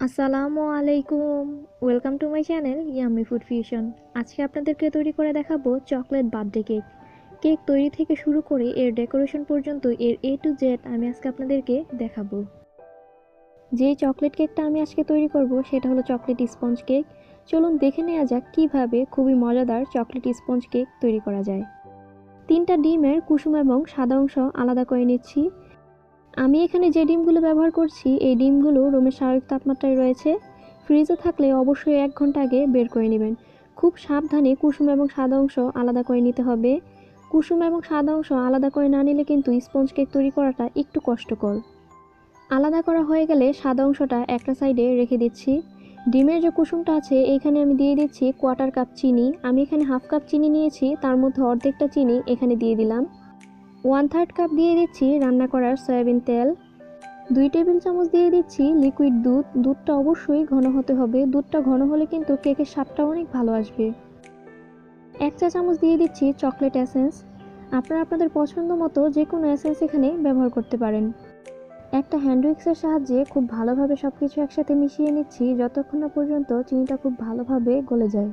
আসসালামু আলাইকুম। Welcome to my channel yummy food fusion আজকে আপনাদেরকে তৈরি করে দেখাবো চকলেট বার্থডে কেক কেক তৈরি থেকে শুরু করে এর ডেকোরেশন পর্যন্ত, এর এ টু জেড আমি আজকে আপনাদেরকে দেখাবো। যে চকলেট কেকটা আমি আজকে তৈরি করব, সেটা হলো চকলেট স্পঞ্জ কেক চলুন দেখে নেওয়া যাক কীভাবে খুবই মজাদার চকলেট স্পঞ্জ কেক তৈরি করা যায়। তিনটা ডিমের কুসুম এবং সাদা অংশ আলাদা করে নিচ্ছি। আমি এখানে যে ডিমগুলো ব্যবহার করছি, এই ডিমগুলো রুমের স্বাভাবিক তাপমাত্রায় রয়েছে। ফ্রিজে থাকলে অবশ্যই এক ঘণ্টা আগে বের করে নেবেন। খুব সাবধানে কুসুম এবং সাদা অংশ আলাদা করে নিতে হবে। কুসুম এবং সাদা অংশ আলাদা করে না নিলে কিন্তু স্পঞ্জ কেক তৈরি করাটা একটু কষ্টকর। আলাদা করা হয়ে গেলে সাদা অংশটা একটা সাইডে রেখে দিচ্ছি। ডিমের যে কুসুমটা আছে, এইখানে আমি দিয়ে দিচ্ছি কোয়ার্টার কাপ চিনি। আমি এখানে হাফ কাপ চিনি নিয়েছি, তার মধ্যে অর্ধেকটা চিনি এখানে দিয়ে দিলাম। ওয়ান থার্ড কাপ দিয়ে দিচ্ছি রান্না করার সয়াবিন তেল। দুই টেবিল চামচ দিয়ে দিচ্ছি লিকুইড দুধ। দুধটা অবশ্যই ঘন হতে হবে। দুধটা ঘন হলে কিন্তু কেকের স্বাদটা অনেক ভালো আসবে। এক চা চামচ দিয়ে দিচ্ছি চকলেট অ্যাসেন্স আপনারা আপনাদের পছন্দ মতো যে কোনো অ্যাসেন্স এখানে ব্যবহার করতে পারেন। একটা হ্যান্ড উইক্সের সাহায্যে খুব ভালোভাবে সব কিছু একসাথে মিশিয়ে নিচ্ছি। যতক্ষণ না পর্যন্ত চিনিটা খুব ভালোভাবে গলে যায়।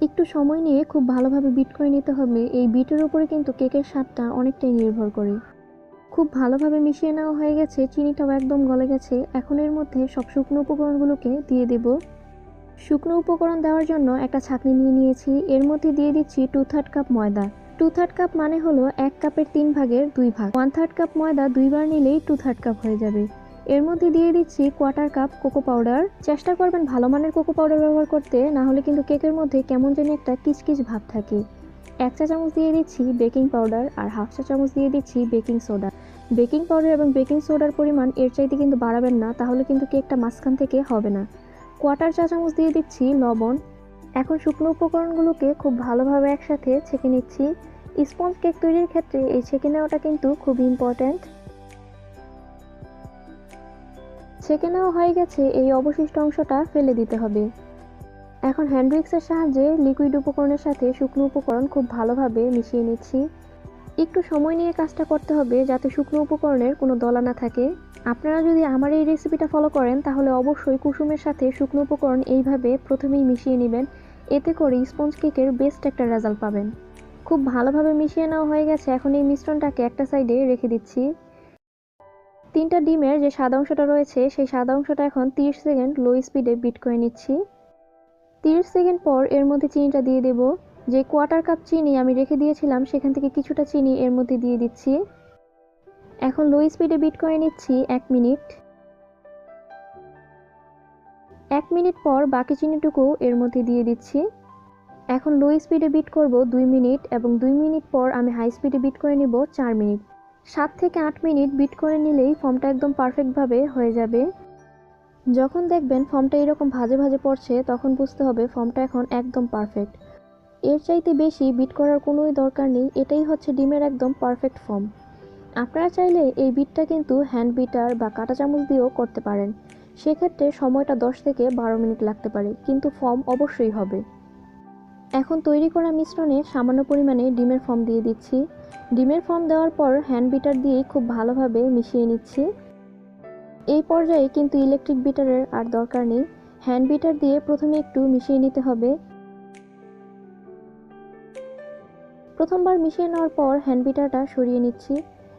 একটু সময় নিয়ে খুব ভালোভাবে বিট করে নিতে হবে। এই বিটের উপরে কিন্তু কেকের স্বাদটা অনেকটাই নির্ভর করে। খুব ভালোভাবে মিশিয়ে নেওয়া হয়ে গেছে, চিনিটাও একদম গলে গেছে। এখন এর মধ্যে সব শুকনো উপকরণগুলোকে দিয়ে দেব। শুকনো উপকরণ দেওয়ার জন্য একটা ছাঁকনি নিয়ে নিয়েছি। এর মধ্যে দিয়ে দিচ্ছি টু থার্ড কাপ ময়দা। টু থার্ড কাপ মানে হলো এক কাপের তিন ভাগের দুই ভাগ। ওয়ান থার্ড কাপ ময়দা দুইবার নিলেই টু থার্ড কাপ হয়ে যাবে। এর মধ্যে দিয়ে দিচ্ছি কোয়ার্টার কাপ কোকো পাউডার চেষ্টা করবেন ভালো মানের কোকো পাউডার ব্যবহার করতে, না হলে কিন্তু কেকের মধ্যে কেমন যেন একটা কিচকিচ ভাব থাকে। এক চা চামচ দিয়ে দিচ্ছি বেকিং পাউডার আর হাফ চা চামচ দিয়ে দিচ্ছি বেকিং সোডা বেকিং পাউডার এবং বেকিং সোডার পরিমাণ এর চাইতে কিন্তু বাড়াবেন না, তাহলে কিন্তু কেকটা মাঝখান থেকে হবে না। কোয়ার্টার চা চামচ দিয়ে দিচ্ছি লবণ। এখন শুকনো উপকরণগুলোকে খুব ভালোভাবে একসাথে ছেঁকে নিচ্ছি। স্পঞ্জ কেক তৈরির ক্ষেত্রে এই ছেঁকে নেওয়াটা কিন্তু খুবই ইম্পর্ট্যান্ট ছেঁকে নেওয়া হয়ে গেছে, এই অবশিষ্ট অংশটা ফেলে দিতে হবে। এখন হ্যান্ড উইক্সের সাহায্যে লিকুইড উপকরণের সাথে শুকনো উপকরণ খুব ভালোভাবে মিশিয়ে নিচ্ছি। একটু সময় নিয়ে কাজটা করতে হবে যাতে শুকনো উপকরণের কোনো দলা না থাকে। আপনারা যদি আমার এই রেসিপিটা ফলো করেন, তাহলে অবশ্যই কুসুমের সাথে শুকনো উপকরণ এইভাবে প্রথমেই মিশিয়ে নেবেন। এতে করে স্পঞ্জ কেকের বেস্ট একটা রেজাল্ট পাবেন। খুব ভালোভাবে মিশিয়ে নেওয়া হয়ে গেছে, এখন এই মিশ্রণটাকে একটা সাইডে রেখে দিচ্ছি। তিনটা ডিমের যে সাদা অংশটা রয়েছে, সেই সাদা অংশটা এখন তিরিশ সেকেন্ড লো স্পিডে বিট করে নিচ্ছি। তিরিশ সেকেন্ড পর এর মধ্যে চিনিটা দিয়ে দেব। যে কোয়ার্টার কাপ চিনি আমি রেখে দিয়েছিলাম, সেখান থেকে কিছুটা চিনি এর মধ্যে দিয়ে দিচ্ছি। এখন লো স্পিডে বিট করে নিচ্ছি এক মিনিট। এক মিনিট পর বাকি চিনিটুকু এর মধ্যে দিয়ে দিচ্ছি। এখন লো স্পিডে বিট করব দুই মিনিট এবং দুই মিনিট পর আমি হাই স্পিডে বিট করে নিব চার মিনিট। সাত থেকে আট মিনিট বিট করে নিলেই ফর্মটা একদম পারফেক্টভাবে হয়ে যাবে। যখন দেখবেন ফর্মটা এরকম ভাজে ভাজে পড়ছে, তখন বুঝতে হবে ফর্মটা এখন একদম পারফেক্ট। এর চাইতে বেশি বিট করার কোনোই দরকার নেই, এটাই হচ্ছে ডিমের একদম পারফেক্ট ফর্ম। আপনারা চাইলে এই বিটটা কিন্তু হ্যান্ড বিটার বা কাঁটা চামচ দিয়েও করতে পারেন। সেক্ষেত্রে সময়টা দশ থেকে বারো মিনিট লাগতে পারে, কিন্তু ফর্ম অবশ্যই হবে। এখন তৈরি করা মিশ্রণে সামান্য পরিমাণে ডিমের ফর্ম দিয়ে দিচ্ছি। ডিমের ফর্ম দেওয়ার পর হ্যান্ড বিটার দিয়ে খুব ভালোভাবে মিশিয়ে নিচ্ছি। এই পর্যায়ে কিন্তু ইলেকট্রিক বিটারের আর দরকার নেই। হ্যান্ড বিটার দিয়ে প্রথমে একটু মিশিয়ে নিতে হবে। প্রথমবার মিশিয়ে নেওয়ার পর হ্যান্ড বিটারটা সরিয়ে নিচ্ছি।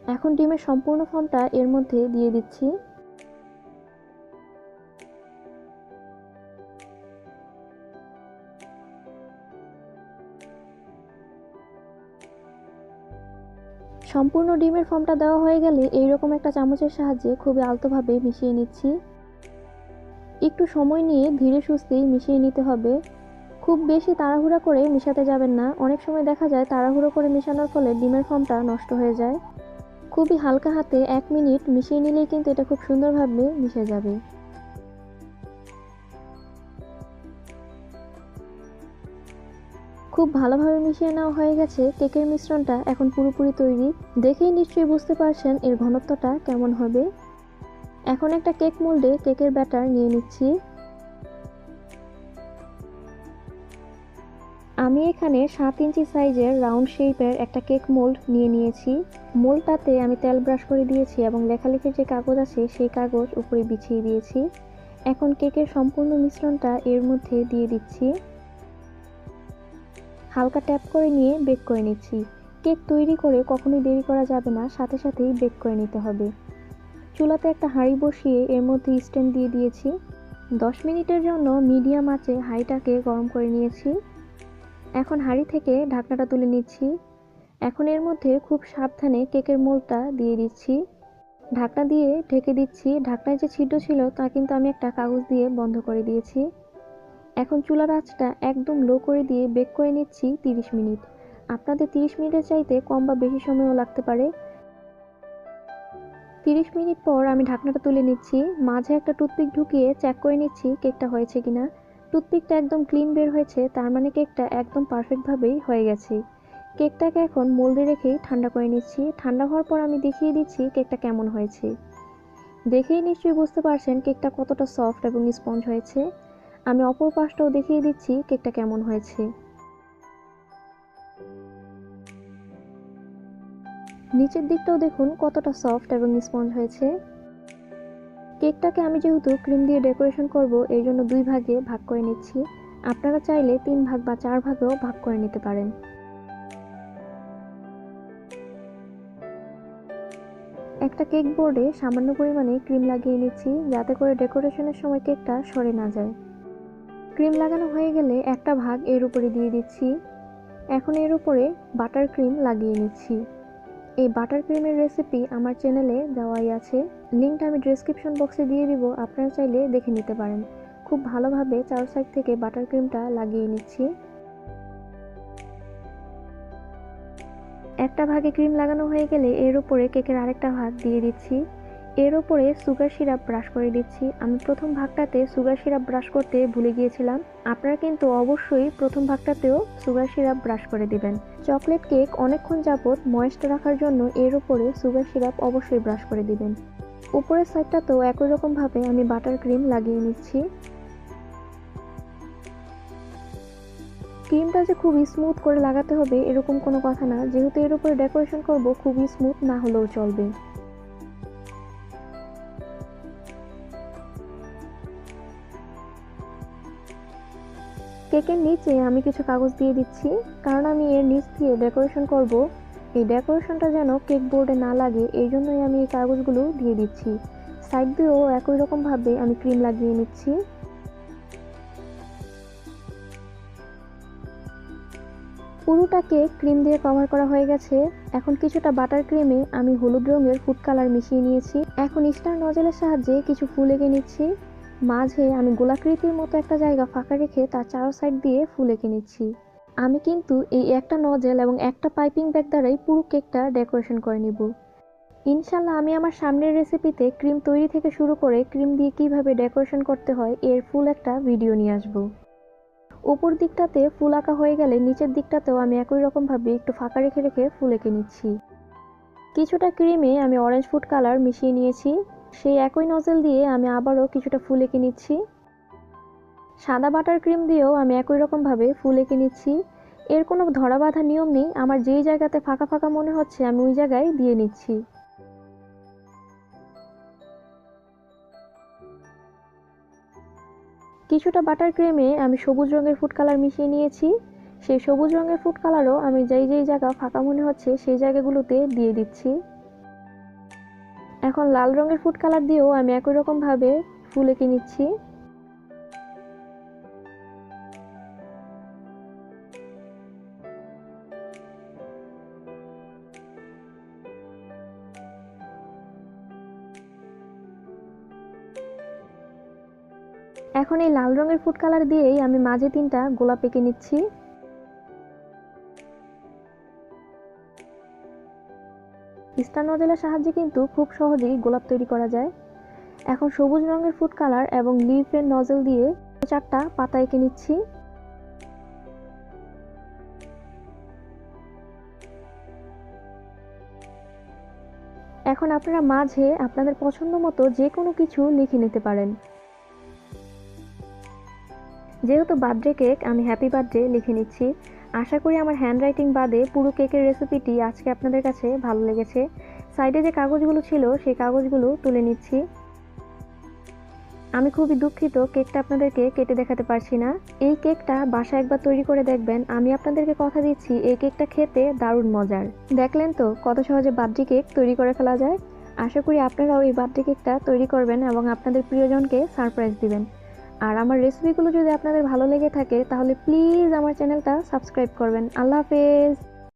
এখন ডিমের সম্পূর্ণ ফর্মটা এর মধ্যে দিয়ে দিচ্ছি। সম্পূর্ণ ডিমের ফর্মটা দেওয়া হয়ে গেলে এইরকম একটা চামচের সাহায্যে খুবই আলতোভাবে মিশিয়ে নিচ্ছি। একটু সময় নিয়ে ধীরে সুস্থেই মিশিয়ে নিতে হবে। খুব বেশি তাড়াহুড়া করে মিশাতে যাবেন না। অনেক সময় দেখা যায় তাড়াহুড়ো করে মেশানোর ফলে ডিমের ফর্মটা নষ্ট হয়ে যায়। খুবই হালকা হাতে এক মিনিট মিশিয়ে নিলেই কিন্তু এটা খুব সুন্দরভাবে মিশে যাবে। খুব ভালোভাবে মিশিয়ে নেওয়া হয়ে গেছে কেকের মিশ্রণটা এখন পুরোপুরি তৈরি। দেখেই নিশ্চয়ই বুঝতে পারছেন এর ঘনত্বটা কেমন হবে। এখন একটা কেক মোল্ডে কেকের ব্যাটার নিয়ে নিচ্ছি। আমি এখানে সাত ইঞ্চি সাইজের রাউন্ড শেপের একটা কেক মোল্ড নিয়ে নিয়েছি। মোল্ডটাতে আমি তেল ব্রাশ করে দিয়েছি এবং লেখালেখির যে কাগজ আছে সেই কাগজ উপরে বিছিয়ে দিয়েছি। এখন কেকের সম্পূর্ণ মিশ্রণটা এর মধ্যে দিয়ে দিচ্ছি। হালকা ট্যাপ করে নিয়ে বেক করে নিচ্ছি। কেক তৈরি করে কখনোই দেরি করা যাবে না, সাথে সাথেই বেক করে নিতে হবে। চুলাতে একটা হাঁড়ি বসিয়ে এর মধ্যে স্ট্যান্ড দিয়ে দিয়েছি। দশ মিনিটের জন্য মিডিয়াম আঁচে হাঁড়িটাকে গরম করে নিয়েছি। এখন হাঁড়ি থেকে ঢাকনাটা তুলে নিচ্ছি। এখন এর মধ্যে খুব সাবধানে কেকের মোলটা দিয়ে দিচ্ছি। ঢাকনা দিয়ে ঢেকে দিচ্ছি। ঢাকনায় যে ছিদ্র ছিল তা কিন্তু আমি একটা কাগজ দিয়ে বন্ধ করে দিয়েছি। এখন চুলার আঁচটা একদম লো করে দিয়ে বেক করে নিচ্ছি তিরিশ মিনিট। আপনাদের তিরিশ মিনিটের চাইতে কম বা বেশি সময়ও লাগতে পারে। তিরিশ মিনিট পর আমি ঢাকনাটা তুলে নিচ্ছি। মাঝে একটা টুথপিক ঢুকিয়ে চেক করে নিচ্ছি কেকটা হয়েছে কিনা। টুথপিকটা একদম ক্লিন বের হয়েছে, তার মানে কেকটা একদম পারফেক্টভাবেই হয়ে গেছে। কেকটাকে এখন মোল্ডে রেখেই ঠান্ডা করে নিচ্ছি। ঠান্ডা হওয়ার পর আমি দেখিয়ে দিচ্ছি কেকটা কেমন হয়েছে। দেখেই নিশ্চয়ই বুঝতে পারছেন কেকটা কতটা সফট এবং স্পঞ্জ হয়েছে। আমি অপর পাশটাও দেখিয়ে দিচ্ছি কেকটা কেমন হয়েছে। নিচের দিকটাও দেখুন কতটা সফট এবং স্পঞ্জ হয়েছে। কেকটাকে আমি যেহেতু ক্রিম দিয়ে ডেকোরেশন করব এই জন্য দুই ভাগে ভাগ করে নিচ্ছি। আপনারা চাইলে তিন ভাগ বা চার ভাগেও ভাগ করে নিতে পারেন। একটা কেক বোর্ডে সামান্য পরিমাণে ক্রিম লাগিয়ে নিচ্ছি, যাতে করে ডেকোরেশনের সময় কেকটা সরে না যায়। ক্রিম লাগানো হয়ে গেলে একটা ভাগ এর উপরে দিয়ে দিচ্ছি। এখন এর উপরে বাটার ক্রিম লাগিয়ে নিচ্ছি। এই বাটার ক্রিমের রেসিপি আমার চ্যানেলে দেওয়াই আছে। লিঙ্কটা আমি ডেসক্রিপশন বক্সে দিয়ে দিব, আপনারা চাইলে দেখে নিতে পারেন। খুব ভালোভাবে চার সাইড থেকে বাটার ক্রিমটা লাগিয়ে নিচ্ছি। একটা ভাগে ক্রিম লাগানো হয়ে গেলে এর উপরে কেকের আরেকটা ভাগ দিয়ে দিচ্ছি। এর উপরে সুগার সিরাপ ব্রাশ করে দিচ্ছি। আমি প্রথম ভাগটাতে সুগার সিরাপ ব্রাশ করতে ভুলে গিয়েছিলাম। আপনারা কিন্তু অবশ্যই প্রথম ভাগটাতেও সুগার সিরাপ ব্রাশ করে দিবেন। চকলেট কেক অনেকক্ষণ যাবত ময়েস্ট রাখার জন্য এর উপরে সুগার সিরাপ অবশ্যই ব্রাশ করে দিবেন। উপরের সাইডটাতেও একই রকমভাবে আমি বাটার ক্রিম লাগিয়ে নিচ্ছি। ক্রিমটা যে খুব স্মুথ করে লাগাতে হবে এরকম কোনো কথা না। যেহেতু এর উপরে ডেকোরেশন করব, খুবই স্মুথ না হলেও চলবে। কেকের নিচে আমি কিছু কাগজ দিয়ে দিচ্ছি, কারণ আমি এর নিচ দিয়ে ডেকোরেশন করব। এই ডেকোরেশনটা যেন কেক বোর্ডে না লাগে, এই জন্যই আমি এই কাগজগুলো দিয়ে দিচ্ছি। সাইড দিয়েও একই রকমভাবে আমি ক্রিম লাগিয়ে নিচ্ছি। পুরোটাকে ক্রিম দিয়ে কভার করা হয়ে গেছে। এখন কিছুটা বাটার ক্রিমে আমি হলুদ রঙের ফুড কালার মিশিয়ে নিয়েছি। এখন স্টার নজলের সাহায্যে কিছু ফুল এঁকে নিচ্ছি। মাঝে আমি গোলাকৃতির মতো একটা জায়গা ফাঁকা রেখে তার চারো সাইড দিয়ে ফুল এঁকে নিচ্ছি। আমি কিন্তু এই একটা নজেল এবং একটা পাইপিং ব্যাগ দ্বারাই পুরো কেকটা ডেকোরেশন করে নিব। ইনশাল্লাহ আমি আমার সামনের রেসিপিতে ক্রিম তৈরি থেকে শুরু করে ক্রিম দিয়ে কীভাবে ডেকোরেশন করতে হয় এর ফুল একটা ভিডিও নিয়ে আসব। উপর দিকটাতে ফুল আঁকা হয়ে গেলে নিচের দিকটাতেও আমি একই রকমভাবে একটু ফাঁকা রেখে রেখে ফুল এঁকে নিচ্ছি। কিছুটা ক্রিমে আমি অরেঞ্জ ফুড কালার মিশিয়ে নিয়েছি। সেই একই নজেল দিয়ে আমি আবারও কিছুটা ফুল এঁকে নিচ্ছি। সাদা বাটার ক্রিম দিয়েও আমি একই রকমভাবে ফুল এঁকে নিচ্ছি। এর কোনো ধরা বাঁধা নিয়ম নেই, আমার যেই জায়গাতে ফাঁকা ফাঁকা মনে হচ্ছে আমি ওই জায়গায় দিয়ে নিচ্ছি। কিছুটা বাটার ক্রিমে আমি সবুজ রঙের ফুড কালার মিশিয়ে নিয়েছি। সেই সবুজ রঙের ফুড কালারও আমি যেই যেই জায়গা ফাঁকা মনে হচ্ছে সেই জায়গাগুলোতে দিয়ে দিচ্ছি। এখন লাল রঙের ফুড কালার দিয়েও আমি একই রকমভাবে ফুল এঁকে নিচ্ছি। এখন এই লাল রঙের ফুড কালার দিয়েই আমি মাঝে তিনটা গোলাপ এঁকে নিচ্ছি। স্টার নজেলের সাহায্যে কিন্তু খুব সহজেই গোলাপ তৈরি করা যায়। এখন সবুজ রঙের ফুড কালার এবং লিফের নজেল দিয়ে চারটা পাতা এঁকে নিচ্ছি। এখন আপনারা মাঝে আপনাদের পছন্দ মতো যে কোনো কিছু লিখে নিতে পারেন। যেহেতু বার্থডে কেক, আমি হ্যাপি বার্থডে লিখে নিচ্ছি। আশা করি আমার হ্যান্ডরাইটিং বাদে পুরো কেকের রেসিপিটি আজকে আপনাদের কাছে ভালো লেগেছে। সাইডে যে কাগজগুলো ছিল, সেই কাগজগুলো তুলে নিচ্ছি। আমি খুবই দুঃখিত কেকটা আপনাদেরকে কেটে দেখাতে পারছি না। এই কেকটা বাসায় একবার তৈরি করে দেখবেন। আমি আপনাদেরকে কথা দিচ্ছি, এই কেকটা খেতে দারুণ মজার। দেখলেন তো কত সহজে বার্থডে কেক তৈরি করে ফেলা যায়? আশা করি আপনারাও এই বার্থডে কেকটা তৈরি করবেন এবং আপনাদের প্রিয়জনকে সারপ্রাইজ দিবেন। আর আমার রেসিপিগুলো যদি আপনাদের ভালো লেগে থাকে, তাহলে প্লিজ আমার চ্যানেলটা সাবস্ক্রাইব করবেন। আল্লাহ হাফেজ।